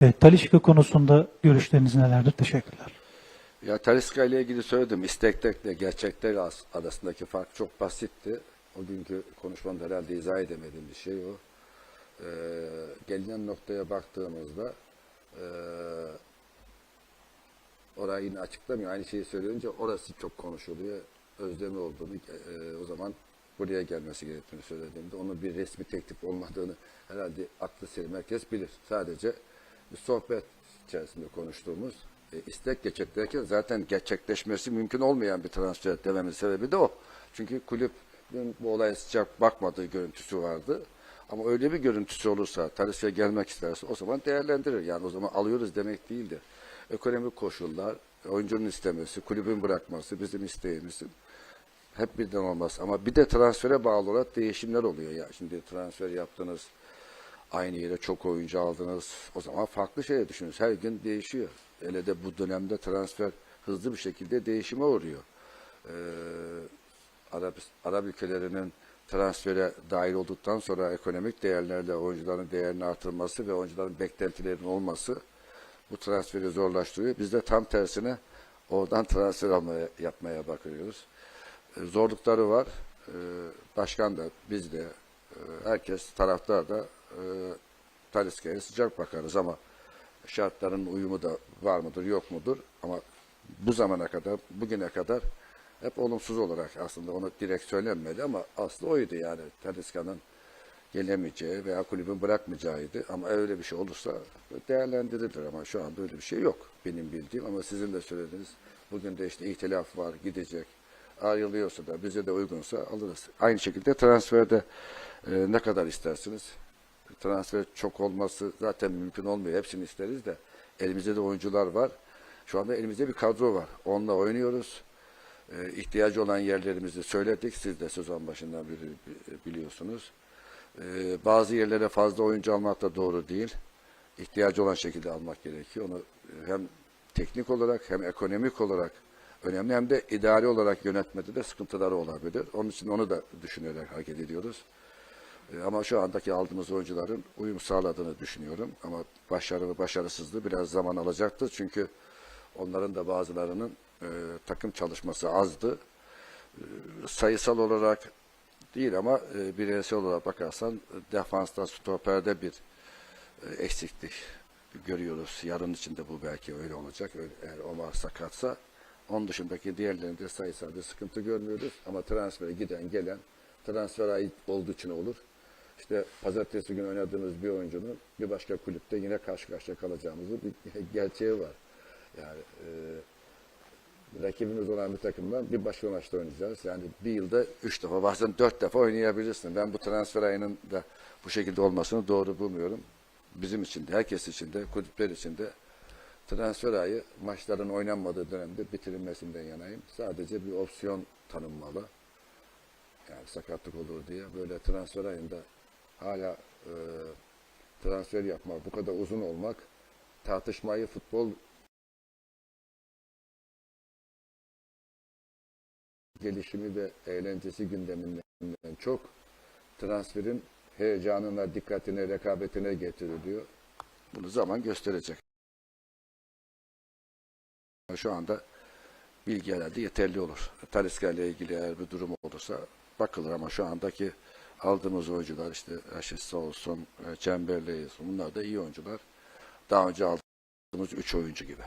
E, Talişka konusunda görüşleriniz nelerdir? Teşekkürler. Ya Taliska ile ilgili söyledim. İstekle gerçekler as- arasındaki fark çok basitti. O günkü konuşmamda herhalde izah edemediğim bir şey o. Ee, gelinen noktaya baktığımızda ee, orayı yine açıklamıyor. Aynı şeyi söyleyince orası çok konuşuluyor. Özlemi olduğunu ee, o zaman buraya gelmesi gerektiğini söylediğimde onun bir resmi teklif olmadığını herhalde aklı selim herkes bilir. Sadece bir sohbet içerisinde konuştuğumuz e, istek gerçekleşirken zaten gerçekleşmesi mümkün olmayan bir transfer dememin sebebi de o. Çünkü kulüp bu olaya sıcak bakmadığı görüntüsü vardı. Ama öyle bir görüntüsü olursa, Talis'e gelmek isterse o zaman değerlendirir. Yani o zaman alıyoruz demek değildir. Ekonomik koşullar, oyuncunun istemesi, kulübün bırakması, bizim isteğimizin hep birden olmaz. Ama bir de transfere bağlı olarak değişimler oluyor. Ya şimdi transfer yaptınız, aynı yere çok oyuncu aldınız. O zaman farklı şeye düşünürüz. Her gün değişiyor. Hele de bu dönemde transfer hızlı bir şekilde değişime uğruyor. Ee, Arap, Arap ülkelerinin transfere dahil olduktan sonra ekonomik değerlerle oyuncuların değerini artırması ve oyuncuların beklentilerinin olması bu transferi zorlaştırıyor. Biz de tam tersine oradan transfer almaya, yapmaya bakıyoruz. Ee, zorlukları var. Ee, başkan da, biz de, e, herkes, taraftar da e, Taliska'ya sıcak bakarız ama şartların uyumu da var mıdır, yok mudur? Ama bu zamana kadar, bugüne kadar hep olumsuz olarak aslında onu direkt söylenmedi ama aslı oydu yani. Taliska'nın gelemeyeceği veya kulübün bırakmayacağıydı. Ama öyle bir şey olursa değerlendirilir ama şu anda öyle bir şey yok benim bildiğim. Ama sizin de söylediğiniz bugün de işte ihtilaf var, gidecek. Ayrılıyorsa da bize de uygunsa alırız. Aynı şekilde transferde e, ne kadar istersiniz? Transfer çok olması zaten mümkün olmuyor. Hepsini isteriz de elimizde de oyuncular var. Şu anda elimizde bir kadro var. Onunla oynuyoruz. E, ihtiyacı olan yerlerimizi söyledik. Siz de sezon başından beri biliyorsunuz. E, bazı yerlere fazla oyuncu almak da doğru değil. İhtiyacı olan şekilde almak gerekiyor. Onu hem teknik olarak hem ekonomik olarak önemli hem de idari olarak yönetmede de sıkıntıları olabilir. Onun için onu da düşünerek hareket ediyoruz. E, Ama şu andaki aldığımız oyuncuların uyum sağladığını düşünüyorum. Ama başarı ve başarısızlığı biraz zaman alacaktır. Çünkü onların da bazılarının e, takım çalışması azdı. E, sayısal olarak değil ama e, bireysel olarak bakarsan e, defansta, stoperde bir e, eksiklik görüyoruz. Yarın içinde bu belki öyle olacak. Öyle, eğer Omar sakatsa onun dışındaki diğerlerinde sayısal bir sıkıntı görmüyoruz. Ama transfere giden gelen transfer ait olduğu için olur. İşte pazartesi günü oynadığımız bir oyuncunun bir başka kulüpte yine karşı karşıya kalacağımızı bir gerçeği var. Yani e, rakibimiz olan bir takımdan bir başka maçta oynayacağız. Yani bir yılda üç defa bazen dört defa oynayabilirsin. Ben bu transfer ayının da bu şekilde olmasını doğru bulmuyorum. Bizim için de, herkes için de, kulüpler için de transfer ayı maçların oynanmadığı dönemde bitirilmesinden yanayım. Sadece bir opsiyon tanınmalı. Yani sakatlık olur diye böyle transfer ayında hala e, transfer yapmak, bu kadar uzun olmak tartışmayı futbol gelişimi ve eğlencesi gündeminden çok transferin heyecanına, dikkatine, rekabetine getiriliyor. Bunu zaman gösterecek. Şu anda bilgi herhalde yeterli olur. Taliska ilgili eğer bir durum olursa bakılır ama şu andaki aldığımız oyuncular işte Aşis olsun, Çemberli olsun bunlar da iyi oyuncular. Daha önce aldığımız 3 oyuncu gibi.